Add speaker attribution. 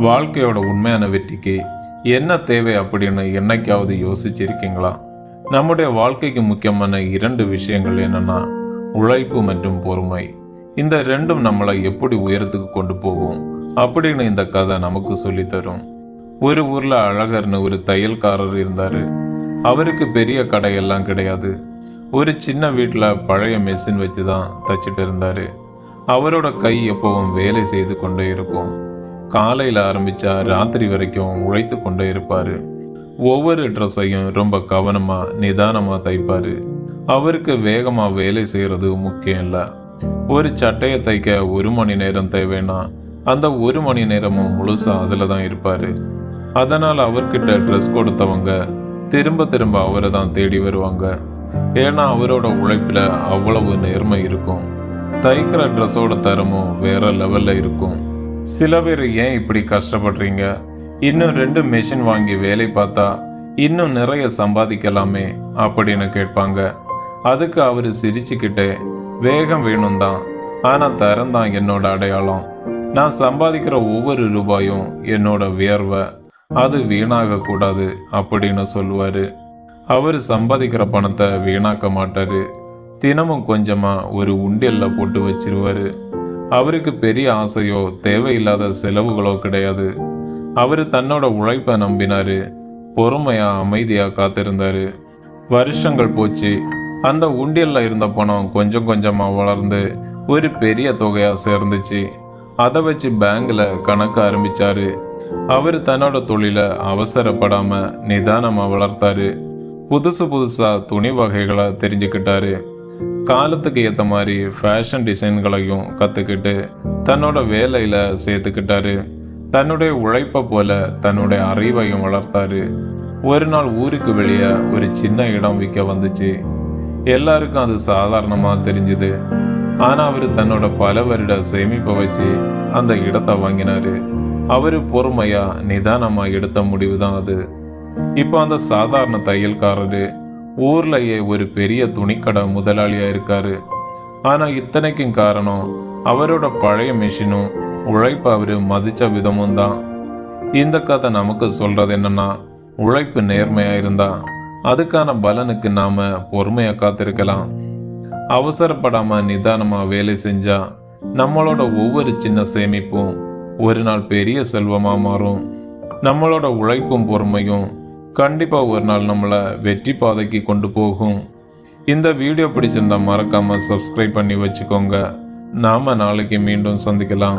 Speaker 1: வாழ்க்கையோட உண்மையான வெற்றிக்கு என்ன தேவை அப்படின்னு என்னைக்காவது யோசிச்சிருக்கீங்களா? நம்முடைய வாழ்க்கைக்கு முக்கியமான இரண்டு விஷயங்கள் என்னென்னா உழைப்பு மற்றும் பொறுமை. இந்த ரெண்டும் நம்மளை எப்படி உயரத்துக்கு கொண்டு போகும் அப்படின்னு இந்த கதை நமக்கு சொல்லித் தரும் ஒரு ஊரில் அழகர்னு ஒரு தையல்காரர் இருந்தார். அவருக்கு பெரிய கடையெல்லாம் கிடையாது. ஒரு சின்ன வீட்டில் பழைய மெஷின் வச்சு தான் தச்சிட்டு இருந்தார். அவரோட கை எப்பவும் வேலை செய்து கொண்டே இருக்கும். காலையில் ஆரம்பித்தா ராத்திரி வரைக்கும் உழைத்து கொண்டே இருப்பார். ஒவ்வொரு ட்ரெஸ்ஸையும் ரொம்ப கவனமாக நிதானமாக தைப்பார். அவருக்கு வேகமாக வேலை செய்கிறது முக்கியம் இல்லை. ஒரு சட்டையை தைக்க ஒரு மணி நேரம் தேவைன்னா அந்த ஒரு மணி நேரமும் முழுசாக அதில் தான் இருப்பார். அதனால் அவர்கிட்ட ட்ரெஸ் கொடுத்தவங்க திரும்ப திரும்ப அவரை தான் தேடி வருவாங்க. ஏன்னா அவரோட உழைப்பில் அவ்வளவு நேர்மை இருக்கும். தைக்கிற ட்ரெஸ்ஸோட தரமும் வேற லெவலில் இருக்கும். சில பேர் ஏன் இப்படி கஷ்டப்படுறீங்க? இன்னும் ரெண்டு மெஷின் வாங்கி வேலை பார்த்தா இன்னும் நிறைய சம்பாதிக்கலாமே அப்படின்னு கேட்பாங்க. அதுக்கு அவர் சிரிச்சுக்கிட்டே வேகம் வேணும் தான் ஆனால் தரம் தான் என்னோட அடையாளம். நான் சம்பாதிக்கிற ஒவ்வொரு ரூபாயும் என்னோட வியர்வை அது வீணாக கூடாது அப்படின்னு சொல்லுவார். அவர் சம்பாதிக்கிற பணத்தை வீணாக்க மாட்டார். தினமும் கொஞ்சமாக ஒரு உண்டியலில் போட்டு வச்சிருவாரு. அவருக்கு பெரிய ஆசையோ தேவையில்லாத செலவுகளோ கிடையாது. அவர் தன்னோட உழைப்பை நம்பினாரு. பொறுமையாக அமைதியாக காத்திருந்தார். வருஷங்கள் போச்சு. அந்த உண்டியல்ல இருந்த பணம் கொஞ்சம் கொஞ்சமாக வளர்ந்து ஒரு பெரிய தொகையாக சேர்ந்துச்சு. அதை வச்சு பேங்கில் கணக்கு ஆரம்பித்தார் அவர் தன்னோட தொழிலை அவசரப்படாமல் நிதானமாக வளர்த்தாரு. புதுசு புதுசாக துணி வகைகளை தெரிஞ்சுக்கிட்டாரு. காலத்துக்கு ஏற்ற மாதிரி ஃபேஷன் டிசைன்களையும் கற்றுக்கிட்டு தன்னோட வேலையில் சேர்த்துக்கிட்டாரு. தன்னுடைய உழைப்பை போல தன்னுடைய அறிவையும் வளர்த்தாரு. ஒரு நாள் ஊருக்கு வெளியே ஒரு சின்ன இடம் விற்க வந்துச்சு. எல்லாருக்கும் அது சாதாரணமாக தெரிஞ்சுது. ஆனால் அவர் தன்னோட பல வருட சேமிப்பை வச்சு அந்த இடத்தை வாங்கினாரு. அவர் பொறுமையாக நிதானமாக எடுத்த முடிவு தான் அது. இப்போ அந்த சாதாரண தையல்காரரு ஊர்லயே ஒரு பெரிய துணிக்கடை முதலாளியா இருக்காரு. ஆனா இத்தனைக்கும் காரணம் அவரோட பழைய மிஷினும் உழைப்பு அவரு மதிச்ச விதமும் தான். இந்த கதை நமக்கு சொல்றது என்னன்னா உழைப்பு நேர்மையா இருந்தா அதுக்கான பலனுக்கு நாம பொறுமையா காத்திருக்கலாம். அவசரப்படாம நிதானமா வேலை செஞ்சா நம்மளோட ஒவ்வொரு சின்ன சேமிப்பும் ஒரு நாள் பெரிய செல்வமா மாறும். நம்மளோட உழைப்பும் பொறுமையும் கண்டிப்பாக ஒரு நாள் நம்மளை வெற்றி பாதைக்கு கொண்டு போகும். இந்த வீடியோ பிடிச்சிருந்தா மறக்காமல் சப்ஸ்கிரைப் பண்ணி வச்சுக்கோங்க. நாம் நாளைக்கு மீண்டும் சந்திக்கலாம்.